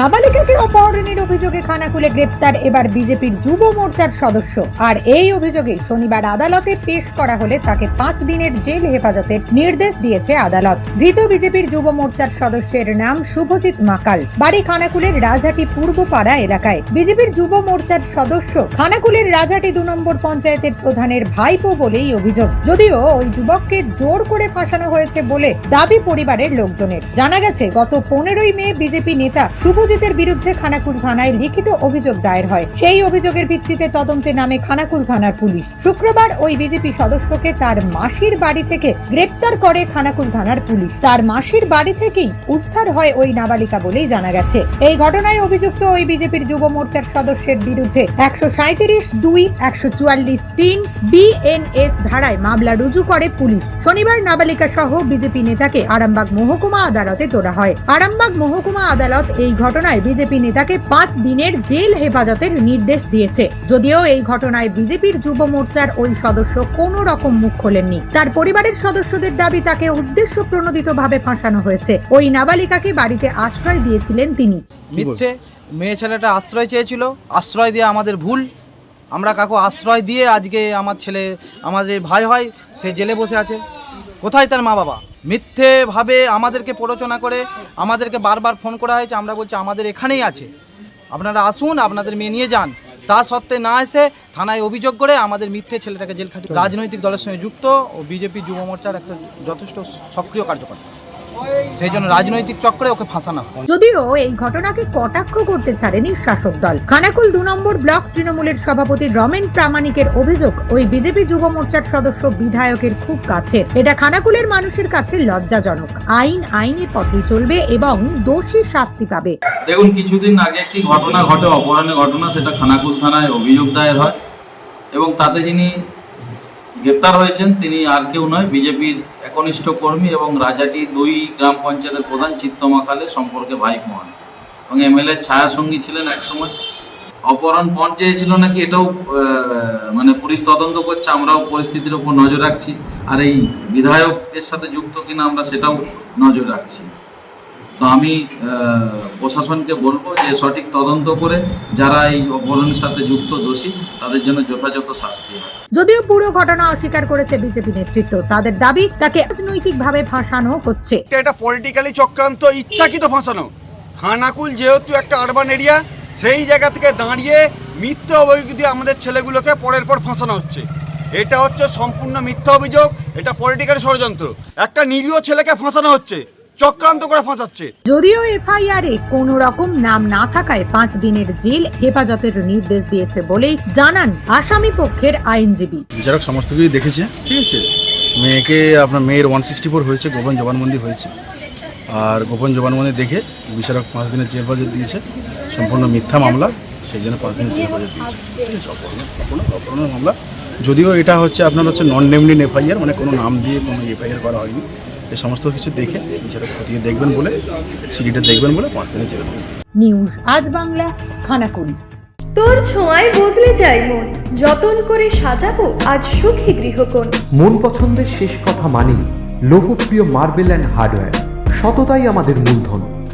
নাবালিকাকে অপহরণের অভিযোগে খানাকুলে গ্রেপ্তার এবার বিজেপির যুব মোর্চার সদস্য। আর এই অভিযোগে শনিবার আদালতে পেশ করা হলে তাকে পাঁচ দিনের জেল হেফাজতের নির্দেশ দিয়েছে আদালত। ধৃত বিজেপির যুব মোর্চার সদস্যের নাম শুভজিৎ মাকাল। বাড়ি খানাকুলের রাজহাটি পূর্বপাড়া এলাকায়। বিজেপির যুব মোর্চার সদস্য খানাকুলের রাজহাটি দু নম্বর পঞ্চায়েতের প্রধানের ভাইপো বলেই অভিযোগ। যদিও ওই যুবককে জোর করে ফাঁসানো হয়েছে বলে দাবি পরিবারের লোকজনের। জানা গেছে, গত পনেরোই মে বিজেপি নেতা শুভজিতের বিরুদ্ধে খানাকুল থানায় লিখিত অভিযোগ দায়ের হয়। সেই অভিযোগের ভিত্তিতে তদন্তে নামে খানাকুল থানার পুলিশ। শুক্রবার ওই বিজেপি সদস্যকে তার মাসির বাড়ি থেকে গ্রেপ্তার করে খানাকুল থানার পুলিশ। তার মাসির বাড়ি থেকেই উদ্ধার হয় ওই নাবালিকা বলেই জানা গেছে। এই ঘটনায় অভিযুক্ত ওই বিজেপির যুব মোর্চার সদস্যের বিরুদ্ধে একশো সাঁত্রিশ দুই, একশো চুয়াল্লিশ, তিন বিএনএস ধারায় মামলা রুজু করে পুলিশ। শনিবার নাবালিকা সহ বিজেপি নেতাকে আরামবাগ মহকুমা আদালতে তোলা হয়। আরামবাগ মহকুমা আদালত এই ঘটনায় বিজেপি নেতাকে পাঁচ দিনের জেল হেফাজতের নির্দেশ দিয়েছে। যদিও এই ঘটনায় বিজেপির যুব মোর্চার ওই সদস্য কোনো রকম মুখ খোলেননি। তার পরিবারের সদস্যদের দাবি তাকে উদ্দেশ্য প্রণোদিতভাবে ফাঁসানো হয়েছে। ওই নাবালিকাকে বাড়িতে আশ্রয় দিয়েছিলেন তিনি। মিথ্যে? মেয়ে ছেলেটা আশ্রয় চেয়েছিল। আশ্রয় দিয়ে আমাদের ভুল। আমরা কাকু আশ্রয় দিয়ে আজকে আমার ছেলে আমাদের ভাই হয় সে জেলে বসে আছে। কোথায় তার মা বাবা মিথ্যেভাবে আমাদেরকে প্ররোচনা করে আমাদেরকে বারবার ফোন করা হয়েছে আমরা বলছি আমাদের এখানেই আছে। আপনারা আসুন আপনাদের মেয়ে নিয়ে যান। তা সত্ত্বে না এসে থানায় অভিযোগ করে আমাদের মিথ্যে ছেলেটাকে জেল খাটি রাজনৈতিক দলের সঙ্গে যুক্ত ও বিজেপি যুব মোর্চার একটা যথেষ্ট সক্রিয় কার্যকর সেই জন্য রাজনৈতিক চক্রে ওকে ফাঁসানো যদিও এই ঘটনাকে কটাক্ষ করতে ছাড়েনি শাসক দল। খানাকুল দু নম্বর ব্লক তৃণমূলের সভাপতি রমেন প্রামাণিকের অভিযোগ ওই বিজেপি যুব মোর্চার সদস্য বিধায়কের খুব কাছে এটা খানাকুলের মানুষের কাছে লজ্জাজনক। আইন আইনের পথেই চলবে এবং দোষী শাস্তি পাবে। দেখুন কিছুদিন আগে একটি ঘটনা ঘটে অপহরণের ঘটনা সেটা খানাকুল থানায় অভিযোগ দায়ের হয়। এবং তাতে যিনি গ্রেপ্তার হয়েছেন। তিনি আর কেউ নয়, বিজেপির একনিষ্ঠ কর্মী এবং রাজাটি দুই গ্রাম পঞ্চায়েতের প্রধান চিত্তমাকালে সম্পর্কে ভাই মহান। এবং এমএলএ ছায়া সঙ্গী ছিলেন একসময়। অপহরণ পণ চেয়েছিল নাকি এটাও মানে পুলিশ তদন্ত করছে, আমরাও পরিস্থিতির উপর নজর রাখছি। আর এই বিধায়কের সাথে যুক্ত কিনা আমরা সেটাও নজর রাখছি। তো আমি প্রশাসনকে বলব যে সঠিক তদন্ত করে যারা এই অপহরণের সাথে যুক্ত দোষী তাদের জন্য যথাযথ শাস্তি হয়। যদিও পুরো ঘটনা অস্বীকার করেছে বিজেপি নেতৃত্ব তাদের দাবি তাকে রাজনৈতিকভাবে ফাঁসানো হচ্ছে। এটা একটা পলিটিক্যালি চক্রান্ত ইচ্ছাকৃত ফাঁসানো। খানাকুল যেহেতু একটা আরবান এরিয়া সেই জায়গা থেকে দাঁড়িয়ে মিথ্যা অভিযোগ দিয়ে আমাদের ছেলেগুলোকে পরের পর ফাঁসানো হচ্ছে। এটা হচ্ছে সম্পূর্ণ মিথ্যা অভিযোগ এটা পলিটিক্যাল ষড়যন্ত্র। একটা নিরীহ ছেলেকে ফাঁসানো হচ্ছে। চক্রান্ত করে ফাঁসাচ্ছে। যদিও এফআইআর এ কোন রকম নাম না থাকায় পাঁচ দিনের জেল হেফাজতের নির্দেশ দিয়েছে বলেই জানান আসামি পক্ষের আইনজীবী। বিচারক সমস্ত কিছুই দেখেছে ঠিক আছে? মেয়েকে আপনার মেয়ের ওয়ান সিক্সটি ফোর হয়েছে গোপন জবানবন্দি হয়েছে। আর গোপন জবানবন্দি দেখে বিচারক পাঁচ দিনের জেল হেফাজত দিয়েছে। সম্পূর্ণ মিথ্যা মামলা সেই জন্য পাঁচ দিনের জেল হেফাজত দিয়েছে। ঠিক আছে? মামলা। যদিও এটা হচ্ছে আপনার হচ্ছে নন নেমলিন এফআইআর মানে কোনো নাম দিয়ে কোনো এফআইআর করা হয়নি। এই সমস্ত কিছু দেখে যারা খতিয়ে দেখবেন বলে সিডিটা দেখবেন বলে পাঁচ দিনে যাবেন। নিউজ আজ বাংলা খানাকুল। তোর ছোঁয়ায় বদলে যাই মন যতন করে সাজাবো আজ সুখী গৃহকোণ। মন পছন্দের শেষ কথা মানি লোকপ্রিয় মার্বেল অ্যান্ড হার্ডওয়্যার সততাই আমাদের মূলধন।